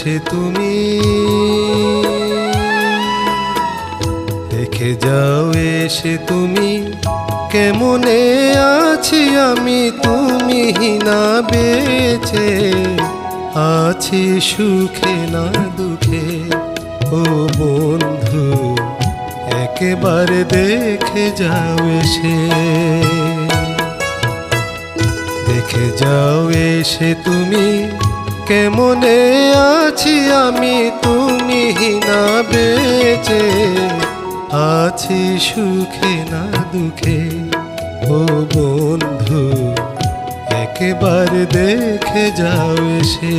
এসে তুমি। দেখে যাও এসে তুমি, কেমনে আছি আমি তুমি না বেঁচে? আছি সুখে না দুঃখে? ও বন্ধু, একেবারে দেখে যাও এসে। দেখে যাও এসে তুমি কেমনে আছি আমি, তুমি না বেঁচে আছি সুখে না দুঃখে। ও বন্ধু, একেবারে দেখে যাও এসে।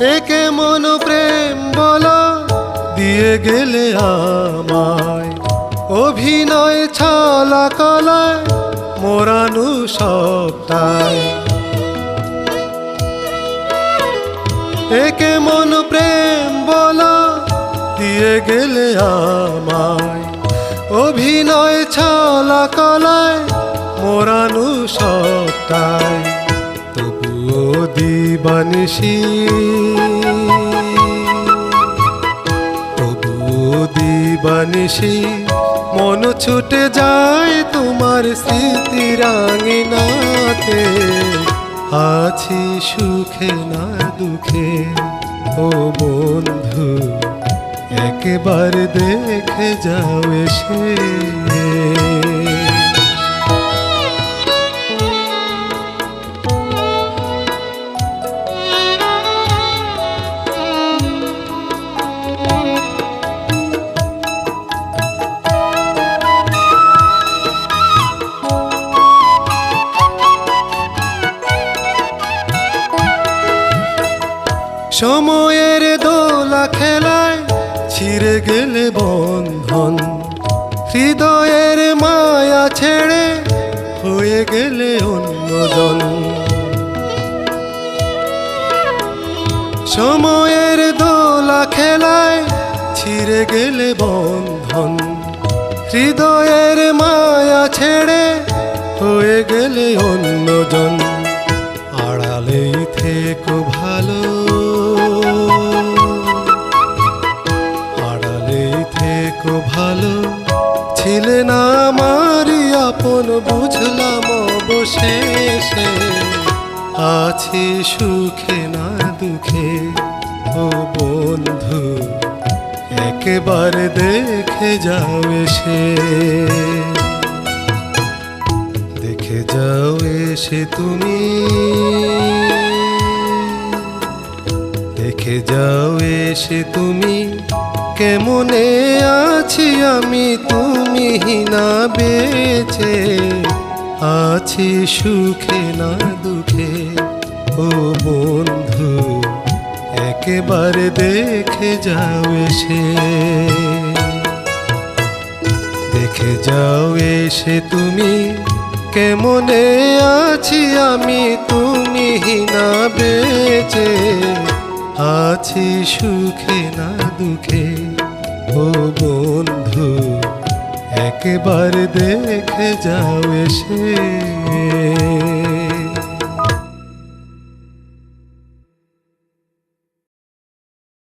একে মন প্রেম বলা দিয়ে গেলে আমায়। অভিনয়, ছলা কলায় মোরানু সবটায় একে মন প্রেম বলা দিয়ে গেলে আমায়। অভিনয়, ছলা কলায় মোরানু সবটায় তবুও দিবানিসি তবুও দিবানিসি মন ছুটে যায় তোমার স্মৃতি রাঙিনাতে। আছি সুখে না দুঃখে, ও বন্ধু, একবার দেখে যাও এসে। সময়ের দোলা খেলায় ছিঁড়ে গেলে বন্ধন, হৃদয়ের মায়া ছেড়ে হয়ে গেলে অন্যজন। সময়ের দোলা খেলায় ছিঁড়ে গেলে বন্ধন, হৃদয়ের মায়া ছেড়ে হয়ে গেলে অন্যজন। ভালো ছিলে না আমারই আপন বুঝলাম অবশেষে। আছি সুখে না দুঃখে, ও বন্ধু, একেবারে দেখে যাও এসে। দেখে যাও এসে তুমি। দেখে যাও এসে তুমি। কেমনে আছি আমি? তুমি না বেঁচে। আছি সুখে না দুঃখে। ও বন্ধু, একেবারে দেখে যাও এসে। দেখে যাও এসে তুমি। কেমনে আছি আমি? তুমি না বেঁচে। আছি সুখে না দুঃখে? ও বন্ধু একবার দেখে যাও এসে।